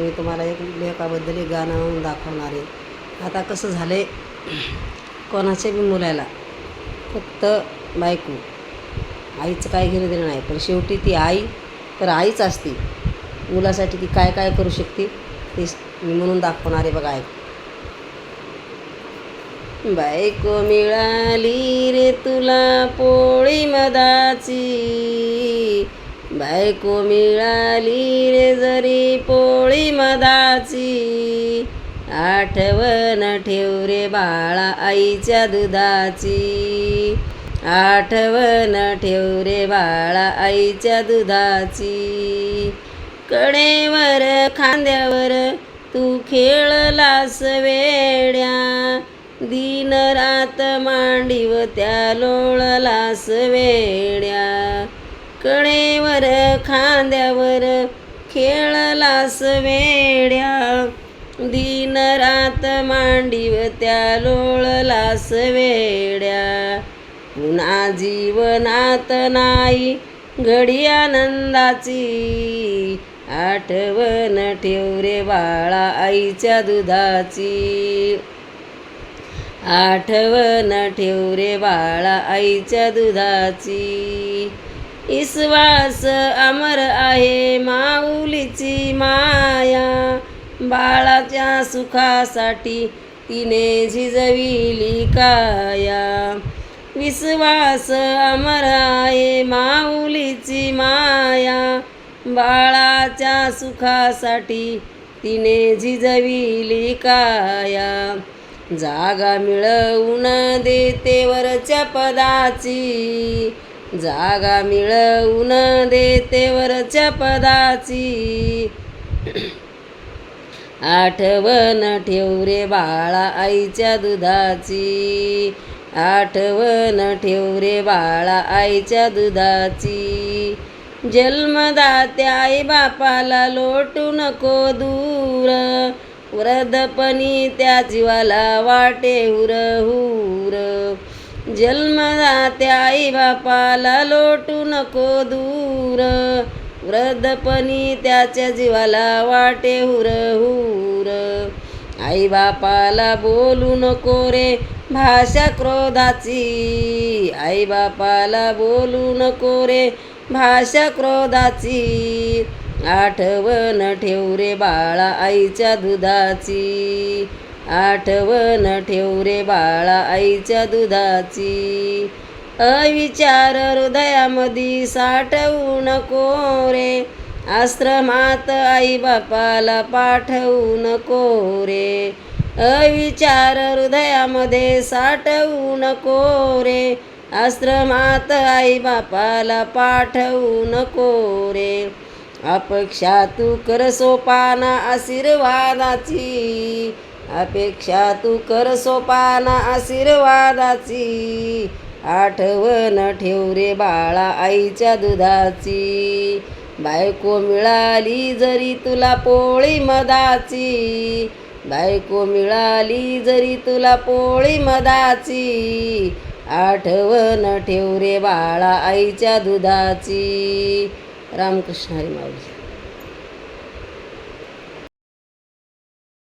मी तुम्हाला एक लेखाबद्दल एक गाणं म्हणून दाखवणार आहे. आता कसं झालं आहे कोणाच्या बी मुलाला फक्त बायको आईचं काय घेणं देणं नाही पण शेवटी ती आई तर आईच असते. मुलासाठी ती काय काय करू शकते ते मी म्हणून दाखवणार आहे बघा ऐक. बायको मिळाली रे तुला पोळी मदाची बायको मिळाली रे जरी आठवण ठेव रे बाळा आईच्या दुधाची. आठवण ठेव रे बाळा आईच्या दुधाची. कडेवर खांद्यावर तू खेळलास वेड्या. दिन रात मांडीव त्या लोळलास वेड्या. कडेवर खांद्यावर खेळलास वेड्या. मांडीव त्या लोळलास वेड्या. पुन्हा जीवनात नाही घडी आनंदाची. आठवण ठेव रे बाळा आईच्या दुधाची. आठवण ठेव रे बाळा आईच्या दुधाची. इसवास अमर आहे माऊलीची माया. बाळाच्या सुखासाठी तिने झिजविली काया. विश्वास अमर आहे माऊलीची माया. बाळाच्या सुखासाठी तिने झिजविली काया. जागा मिळवून देते वरच्या पदाची. जागा मिळवून देते वरच्या पदाची. आठवण ठेव रे बाळा आईच्या दुधाची. आठवण ठेव रे बाळा आईच्या दुधाची. जन्मदात्या आई बापाला लोटू नको दूर. वृद्धपणी त्या जीवाला वाटे हुर हुर जन्मदात्या आई बापाला लोटू नको दूर. वृद्धपणी त्याच्या जीवाला वाटे हुर हुर आई बापाला बोलू नको रे भाषा क्रोधाची. आई बापाला बोलू नको रे भाषा क्रोधाची. आठवण ठेव रे बाळा आईच्या दुधाची. आठवण ठेव रे बाळा आईच्या दुधाची. अविचार हृदयामध्ये साठवू नको रे. आश्रमात आई बापाला पाठवू नको रे. अविचार हृदयामध्ये साठवू नको रे. आश्रमात आई बापाला पाठवू नको रे. अपेक्षा तू कर सोपाना आशीर्वादाची. अपेक्षा तू कर सोपाना आशीर्वादाची. आठवण ठेव रे बाळा आईच्या दुधाची. बायको मिळाली जरी तुला पोळी मदाची बायको मिळाली जरी तुला पोळी मदाची आठवण ठेव रे बाळा आईच्या दुधाची. रामकृष्ण हरी माऊली.